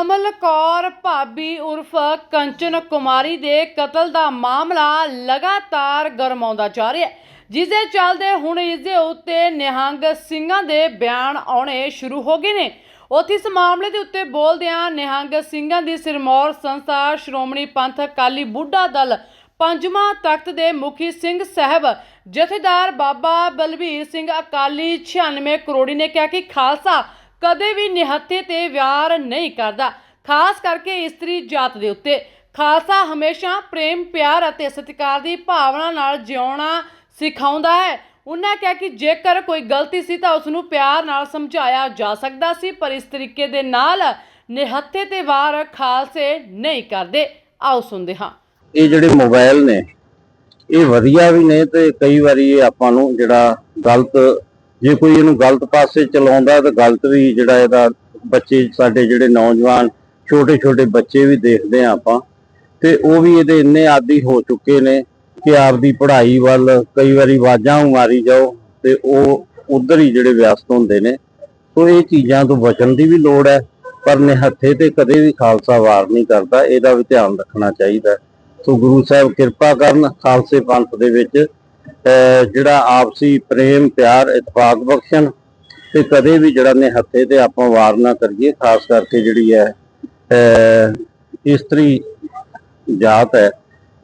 ਕਮਲ ਕੌਰ, ਭਾਬੀ ਉਰਫ ਕੰਚਨ ਕੁਮਾਰੀ ਦੇ ਕਤਲ ਦਾ ਮਾਮਲਾ ਲਗਾਤਾਰ ਗਰਮਾਉਂਦਾ ਜਾ ਰਿਹਾ ਹੈ ਜਿਸ ਦੇ ਚੱਲਦੇ ਹੁਣ ਇਸ ਦੇ ਉੱਤੇ ਨਿਹੰਗ ਸਿੰਘਾਂ ਦੇ ਬਿਆਨ ਆਉਣੇ ਸ਼ੁਰੂ ਹੋ ਗਏ ਨੇ। ਉੱਥੇ ਇਸ ਮਾਮਲੇ ਦੇ ਉੱਤੇ ਬੋਲਦਿਆਂ ਨਿਹੰਗ ਸਿੰਘਾਂ ਦੀ ਸਿਰਮੌਰ ਸੰਸਥਾ ਸ਼੍ਰੋਮਣੀ ਪੰਥ ਅਕਾਲੀ ਬੁੱਢਾ ਦਲ ਪੰਜਵਾਂ ਤਖਤ ਦੇ ਮੁਖੀ ਸਿੰਘ ਸਾਹਿਬ, ਜਥੇਦਾਰ ਬਾਬਾ ਬਲਬੀਰ ਸਿੰਘ ਅਕਾਲੀ 96 ਕਰੋੜੀ ਨੇ ਕਿਹਾ ਕਿ ਖਾਲਸਾ ਕਦੇ ਵੀ ਨਿਹੱਥੇ ਤੇ ਵਿਆਰ ਨਹੀਂ ਕਰਦਾ। ਖਾਸ ਕਰਕੇ ਇਸਤਰੀ ਜਾਤ ਦੇ ਉੱਤੇ। ਖਾਲਸਾ ਹਮੇਸ਼ਾ ਪ੍ਰੇਮ, ਪਿਆਰ ਅਤੇ ਸਤਿਕਾਰ ਦੀ ਭਾਵਨਾ ਨਾਲ ਜਿਉਣਾ ਸਿਖਾਉਂਦਾ ਹੈ। ਉਹਨਾਂ ਕਿਹਾ ਕਿ ਜੇਕਰ ਕੋਈ ਗਲਤੀ ਸੀ ਤਾਂ ਉਸ ਨੂੰ ਪਿਆਰ ਨਾਲ ਸਮਝਾਇਆ ਜਾ ਸਕਦਾ ਸੀ, ਪਰ ਇਸ ਤਰੀਕੇ ਦੇ ਨਾਲ ਨਿਹੱਥੇ ਤੇ ਵਾਰ ਖਾਲਸੇ ਨਹੀਂ ਕਰਦੇ। ਆਓ ਸੁਣਦੇ ਹਾਂ। ਇਹ ਜਿਹੜੇ ਮੋਬਾਈਲ ਨੇ, ਇਹ ਵਧੀਆ ਵੀ ਨੇ ਤੇ ਕਈ ਵਾਰੀ ਇਹ ਆਪਾਂ ਨੂੰ ਜਿਹੜਾ ਗਲਤ ਜੇ ਕੋਈ ਇਹਨੂੰ ਗਲਤ ਪਾਸੇ ਚਲਾਉਂਦਾ ਤਾਂ ਗਲਤ ਵੀ ਜਿਹੜਾ ਇਹਦਾ ਬੱਚੇ, ਸਾਡੇ ਜਿਹੜੇ ਨੌਜਵਾਨ ਛੋਟੇ ਛੋਟੇ ਬੱਚੇ ਵੀ ਦੇਖਦੇ ਆ ਆਪਾਂ। ਤੇ ਉਹ ਵੀ ਇਹਦੇ ਇੰਨੇ ਆਦੀ ਹੋ ਚੁੱਕੇ ਨੇ ਕਿ ਆਪਦੀ ਪੜ੍ਹਾਈ ਵੱਲ ਕਈ ਵਾਰੀ ਆਵਾਜ਼ਾਂ ਮਾਰੀ ਜਾਓ ਤੇ ਉਹ ਉਧਰ ਹੀ ਜਿਹੜੇ ਵਿਅਸਤ ਹੁੰਦੇ ਨੇ। ਸੋ ਇਹ ਚੀਜ਼ਾਂ ਤੋਂ ਬਚਣ ਦੀ ਵੀ ਲੋੜ ਹੈ, ਪਰ ਨਿਹੱਥੇ ਤੇ ਕਦੇ ਵੀ ਖਾਲਸਾ ਵਾਰ ਨਹੀਂ ਕਰਦਾ। ਇਹਦਾ ਵੀ ਧਿਆਨ ਰੱਖਣਾ ਚਾਹੀਦਾ। ਸੋ ਗੁਰੂ ਸਾਹਿਬ ਕਿਰਪਾ ਕਰਨ ਖਾਲਸੇ ਪੰਥ ਦੇ ਵਿੱਚ ਜਿਹੜਾ ਆਪਸੀ ਪ੍ਰੇਮ, ਪਿਆਰ, ਇਤਫਾਕ ਬਖਸ਼ਣ ਤੇ ਕਦੇ ਵੀ ਜਿਹੜਾ ਨਿਹੱਥੇ ਤੇ ਆਪਾਂ ਵਾਰ ਨਾ ਕਰੀਏ, ਖਾਸ ਕਰਕੇ ਜਿਹੜੀ ਹੈ, ਅਹ ਇਸਤਰੀ ਜਾਤ ਹੈ,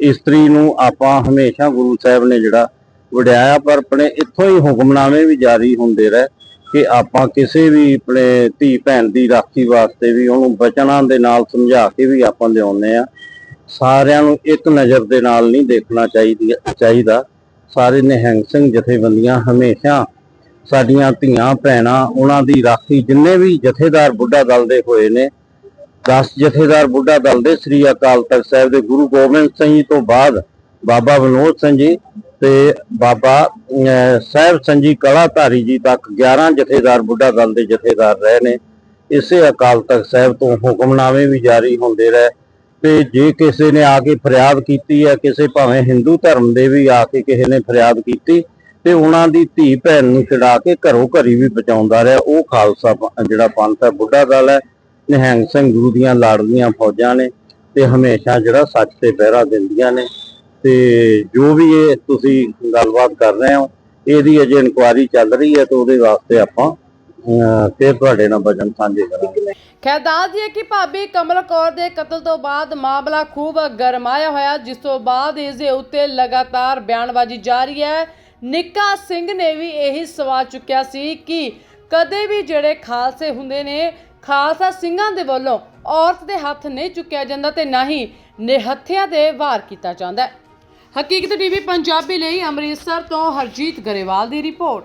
ਇਸਤਰੀ ਨੂੰ ਆਪਾਂ ਹਮੇਸ਼ਾ ਗੁਰੂ ਸਾਹਿਬ ਨੇ ਜਿਹੜਾ ਵਡਿਆਇਆ ਪਰ ਆਪਣੇ ਇੱਥੋਂ ਹੀ ਹੁਕਮਨਾਮੇ ਵੀ ਜਾਰੀ ਹੁੰਦੇ ਰਹੇ ਕਿ ਆਪਾਂ ਕਿਸੇ ਵੀ ਆਪਣੇ ਧੀ ਭੈਣ ਦੀ ਰਾਖੀ ਵਾਸਤੇ ਵੀ ਉਹਨੂੰ ਬਚਨਾਂ ਦੇ ਨਾਲ ਸਮਝਾ ਕੇ ਵੀ ਆਪਾਂ ਲਿਆਉਂਦੇ ਆ ਸਾਰਿਆਂ ਨੂੰ ਇੱਕ ਨਜ਼ਰ ਦੇ ਨਾਲ ਨਹੀਂ ਦੇਖਣਾ ਚਾਹੀਦੀ ਚਾਹੀਦਾ। ਸਾਰੇ ਨਿਹੰਗ ਸਿੰਘ ਜਥੇਬੰਦੀਆਂ ਹਮੇਸ਼ਾ ਸਾਡੀਆਂ ਧੀਆਂ ਭੈਣਾਂ ਉਹਨਾਂ ਦੀ ਰਾਖੀ ਜਿੰਨੇ ਵੀ ਜਥੇਦਾਰ ਬੁੱਢਾ ਦਲ ਦੇ ਹੋਏ ਨੇ 10 ਜਥੇਦਾਰ ਬੁੱਢਾ ਦਲ ਦੇ ਸ੍ਰੀ ਅਕਾਲ ਤਖਤ ਸਾਹਿਬ ਦੇ ਗੁਰੂ ਗੋਬਿੰਦ ਸਿੰਘ ਜੀ ਤੋਂ ਬਾਅਦ ਬਾਬਾ ਵਿਨੋਦ ਸਿੰਘ ਜੀ ਤੇ ਬਾਬਾ ਅਹ, ਸਾਹਿਬ ਸਿੰਘ ਕਲਾਧਾਰੀ ਜੀ ਤੱਕ 11 ਜਥੇਦਾਰ ਬੁੱਢਾ ਦਲ ਦੇ ਜਥੇਦਾਰ ਰਹੇ ਨੇ। ਇਸੇ ਅਕਾਲ ਤਖਤ ਸਾਹਿਬ ਤੋਂ ਹੁਕਮਨਾਮੇ ਵੀ ਜਾਰੀ ਹੁੰਦੇ ਰਹੇ। ਤੇ ਜੇ ਕਿਸੇ ਨੇ ਆ ਕੇ ਫਰਿਆਦ ਕੀਤੀ ਹੈ, ਕਿਸੇ ਭਾਵੇਂ ਹਿੰਦੂ ਧਰਮ ਦੇ ਵੀ ਆ ਕੇ ਕਿਸੇ ਨੇ ਫਰਿਆਦ ਕੀਤੀ, ਤੇ ਉਹਨਾਂ ਦੀ ਧੀ ਭੈਣ ਨੂੰ ਛਡਾ ਕੇ ਘਰੋਂ ਘਰੀ ਵੀ ਬਚਾਉਂਦਾ ਰਿਹਾ। ਉਹ ਖਾਲਸਾ ਜਿਹੜਾ ਪੰਥ ਹੈ, ਬੁੱਢਾ ਦਲ ਹੈ, ਨਿਹੰਗ ਸਿੰਘ ਗੁਰੂ ਦੀਆਂ ਲਾੜਲੀਆਂ ਫੌਜਾਂ ਨੇ ਤੇ ਹਮੇਸ਼ਾ ਜਿਹੜਾ ਸੱਚ ਤੇ ਬਹਿਰਾ ਦਿੰਦੀਆਂ ਨੇ। ਤੇ ਜੋ ਵੀ ਇਹ ਤੁਸੀਂ ਗੱਲਬਾਤ ਕਰ ਰਹੇ ਹੋ, ਇਹਦੀ ਅਜੇ ਇਨਕੁਆਇਰੀ ਚੱਲ ਰਹੀ ਹੈ ਤੇ ਉਹਦੇ ਵਾਸਤੇ ਆਪਾਂ ਫਿਰ ਤੁਹਾਡੇ ਨਾਲ ਵਚਨ ਸਾਂਝੇ ਕਰਾਂਗੇ। ਖੈਰ, ਦੱਸ ਦਈਏ ਕਿ ਭਾਬੀ ਕਮਲ ਕੌਰ ਦੇ ਕਤਲ ਤੋਂ ਬਾਅਦ ਮਾਮਲਾ ਖੂਬ ਗਰਮਾਇਆ ਹੋਇਆ। ਜਿਸ ਤੋਂ ਬਾਅਦ ਇਸ ਦੇ ਉੱਤੇ ਲਗਾਤਾਰ ਬਿਆਨਬਾਜ਼ੀ ਜਾਰੀ ਹੈ। ਨਿੱਕਾ ਸਿੰਘ ਨੇ ਵੀ ਇਹੀ ਸਵਾਲ ਚੁੱਕਿਆ ਸੀ ਕਿ ਕਦੇ ਵੀ ਜਿਹੜੇ ਖਾਲਸੇ ਹੁੰਦੇ ਨੇ, ਖਾਲਸਾ ਸਿੰਘਾਂ ਦੇ ਵੱਲੋਂ ਔਰਤ ਦੇ ਹੱਥ ਨਹੀਂ ਚੁੱਕਿਆ ਜਾਂਦਾ ਤੇ ਨਾ ਹੀ ਨਿਹੱਥਿਆਂ ਦੇ ਵਾਰ ਕੀਤਾ ਜਾਂਦਾ ਹੈ। ਹਕੀਕਤ ਟੀਵੀ ਪੰਜਾਬੀ ਲਈ ਅੰਮ੍ਰਿਤਸਰ ਤੋਂ ਹਰਜੀਤ ਗਰੇਵਾਲ ਦੀ ਰਿਪੋਰਟ।